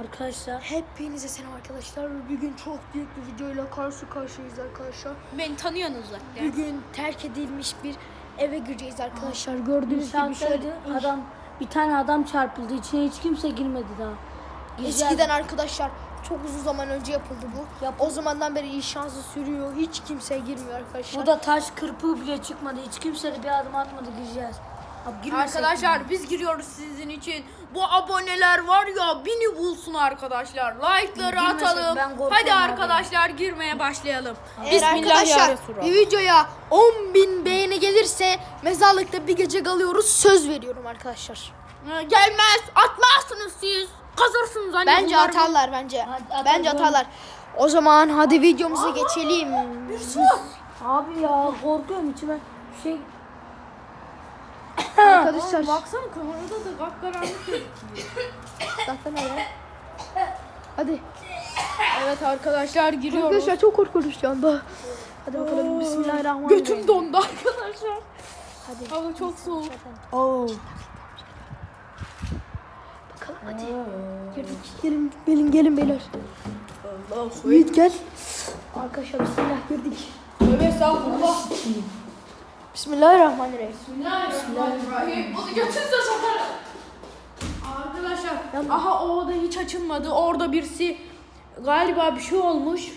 Arkadaşlar Hepinize selam arkadaşlar. Bugün çok büyük bir videoyla karşı karşıyayız arkadaşlar. Beni tanıyorsunuz zaten. Bugün terk edilmiş bir eve gireceğiz arkadaşlar. Gördüğünüz gibi şöyle Adam bir tane adam çarpıldı. İçine hiç kimse girmedi daha. Güzel. eskiden arkadaşlar çok uzun zaman önce yapıldı bu. Yap- O zamandan beri inşası sürüyor. Hiç kimse girmiyor arkadaşlar. Burada taş kırpığı bile çıkmadı. Hiç kimse de bir adım atmadı gireceğiz. Abi girmesek mi? Arkadaşlar biz giriyoruz sizin için. Bu aboneler var ya bulsun arkadaşlar. Like'ları Girmesek atalım. ben korkuyorum Hadi abi. arkadaşlar girmeye başlayalım. Eğer arkadaşlar bir Bir videoya 10.000 beğeni gelirse mezarlıkta bir gece kalıyoruz. Söz veriyorum arkadaşlar. Gelmez. Atmazsınız siz. Kazırsınız anne. Bence bunlar atarlar bence. Hadi atalım. Bence atarlar. O zaman hadi videomuza geçelim. Abi ya korkuyorum içime bir şey Arkadaşlar. Oğlum baksana kamerada da kapkaranlık gözüküyor. Zaten öyle. Hadi. Evet arkadaşlar giriyoruz. Arkadaşlar çok korkuyoruz şu anda. Hadi bakalım Bismillahirrahmanirrahim. Götüm dondu arkadaşlar. Hadi. Hava çok soğuk. Oo. Bakalım hadi. Girdik. Gelin, gelin, gelin beyler. Allah Yiğit gel. Arkadaşlar bismillah girdik. Tövbe estağfurullah. Bismillahirrahmanirrahim. Bismillahirrahmanirrahim. Onu götürse satarım. Arkadaşlar aha o oda hiç açılmadı. Orada birisi galiba bir şey olmuş.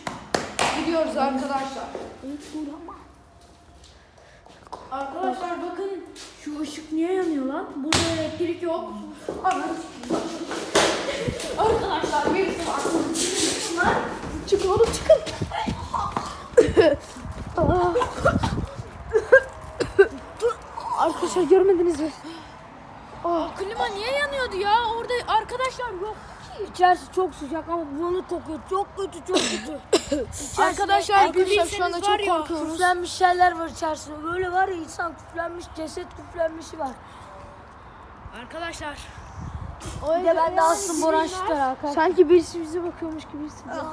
Gidiyoruz arkadaşlar. Arkadaşlar bakın şu ışık niye yanıyor lan? Burada elektrik yok. Arkadaşlar birisi var. Çıkın oğlum çıkın. Arkadaşlar görmediniz mi? Klima niye yanıyordu ya? Orada arkadaşlar yok. İçerisi çok sıcak ama bunu kokuyor. Çok kötü çok kötü. Arkadaşlar, Arkadaşlar şu anda çok korkuyoruz. Küflenmiş şeyler var içerisinde. Böyle var ya insan küflenmiş, ceset küflenmişi var. Arkadaşlar Bir de ben de aslında Boran Şüker Hakan. Sanki birisi bize bakıyormuş gibi hissediyorum.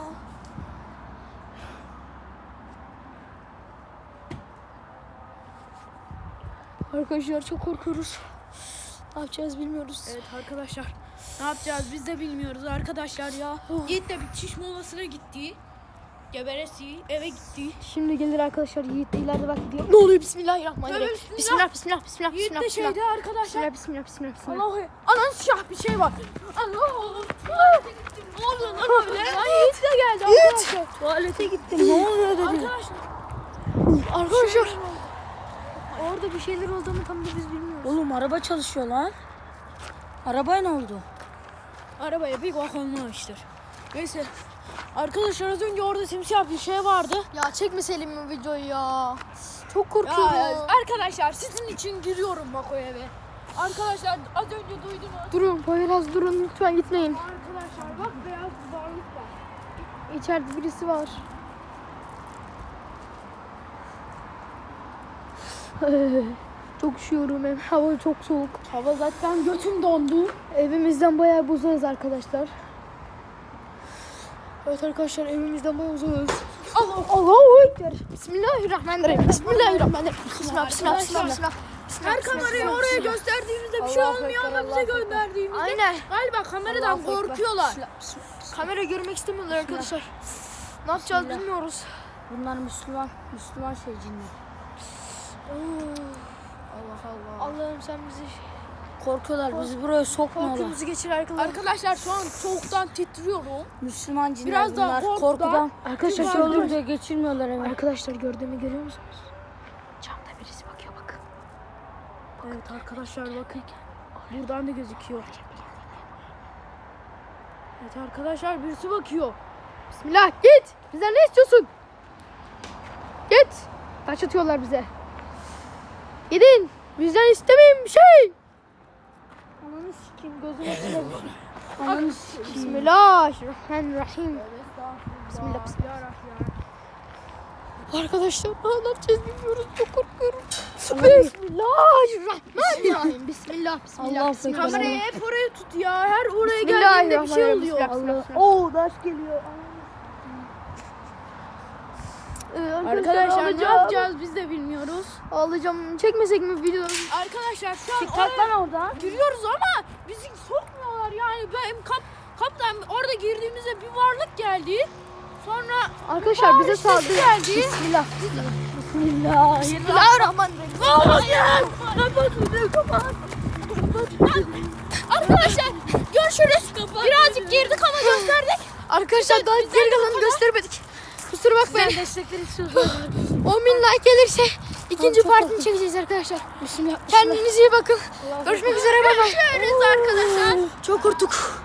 Arkadaşlar çok korkuyoruz. Ne yapacağız bilmiyoruz. Evet arkadaşlar ne yapacağız biz de bilmiyoruz arkadaşlar ya. Yiğit de bir çiş molasına gitti. Geberesi eve gitti. Şimdi gelir arkadaşlar Yiğit de ileride bak gidiyor. Ne oluyor? Bismillahirrahmanirrahim. Tövbe Bismillah, bismillah, bismillah, Yiğit bismillah, de bismillah. şeyde arkadaşlar. Bismillah, bismillah, bismillah, bismillah. Allah'u Anan şah bir şey var. Allah Ne oluyor lan öyle? Yiğit de geldi arkadaşlar. Tuvalete gittim. Ne oluyor dedi. Arkadaşlar Arkadaşlar. Orada bir şeyler oldu ama tam da biz bilmiyoruz. Oğlum araba çalışıyor lan. Arabaya ne oldu? arabaya bir bak olmamıştır. Neyse. Arkadaşlar az önce orada simsiyah bir şey vardı. Ya çekmeselim mi videoyu ya? Çok Ya, korkuyorum. arkadaşlar sizin için giriyorum bak o eve. Arkadaşlar az önce duydunuz. Durun, biraz durun lütfen gitmeyin. Arkadaşlar bak beyaz bir varlık var. İçeride birisi var. Çok üşüyorum hem hava çok soğuk. Hava zaten götüm dondu. Evimizden bayağı uzağız arkadaşlar. Evet arkadaşlar evimizden bayağı uzağız. Allah Allahu Ekber. Bismillahirrahmanirrahim. Bismillahirrahmanirrahim. Bismillah, bismillah, bismillah, bismillah. Her kamerayı oraya gösterdiğimizde bir şey olmuyor ama bize gönderdiğimizde Aynen. galiba kameradan korkuyorlar. Kamera görmek istemiyorlar arkadaşlar. Ne yapacağız bilmiyoruz. Bunlar Müslüman. Müslüman şey cinler. Allah Allah. Allah'ım sen bizi Korkuyorlar. Bizi buraya sokmuyorlar. korkumuzu geçir arkadaşlar. Arkadaşlar şu an soğuktan titriyorum. Müslüman cinler Biraz daha bunlar. kork da- Korkudan. Arkadaşlar şey mü? diye geçirmiyorlar eve. Arkadaşlar gördüğümü görüyor musunuz? Camda birisi bakıyor bakın. Evet arkadaşlar bakın. Buradan da gözüküyor. Evet arkadaşlar birisi bakıyor. Bismillah git. Bizden ne istiyorsun? Git. Taş atıyorlar bize. Gidin. Bizden istemeyin bir şey. Ananı sikeyim gözüme silerim. Ananı sikeyim. Bismillahirrahmanirrahim. Bismillah, bismillah. Arkadaşlar ne yapacağız bilmiyoruz. Çok korkuyorum. Bismillahirrahmanirrahim. Bismillah, bismillah, Allah bismillah. Kamerayı hep oraya tut ya. Her oraya geldiğinde bir şey oluyor. Allah. Oo taş geliyor. Ee, Arkadaşlar ne yapacağız biz de bilmiyoruz. Ağlayacağım. Çekmesek mi videoyu? Arkadaşlar şu an oraya lan oradan. giriyoruz ama bizi sokmuyorlar yani. Benim kap kapıdan orada girdiğimizde bir varlık geldi. Sonra Arkadaşlar bize saldırı. geldi. Bismillah. Bismillahirrahmanirrahim. Hayır. Arkadaşlar görüşürüz. Birazcık girdik ama gösterdik. Arkadaşlar daha geri kalanı göstermedik. Kusura bakmayın. Ben destekler istiyoruz. 10 bin like gelirse ikinci çok partini çekeceğiz arkadaşlar. Kendinize iyi bakın. Görüşmek üzere. Bay bay. Görüşürüz arkadaşlar. Çok korktuk.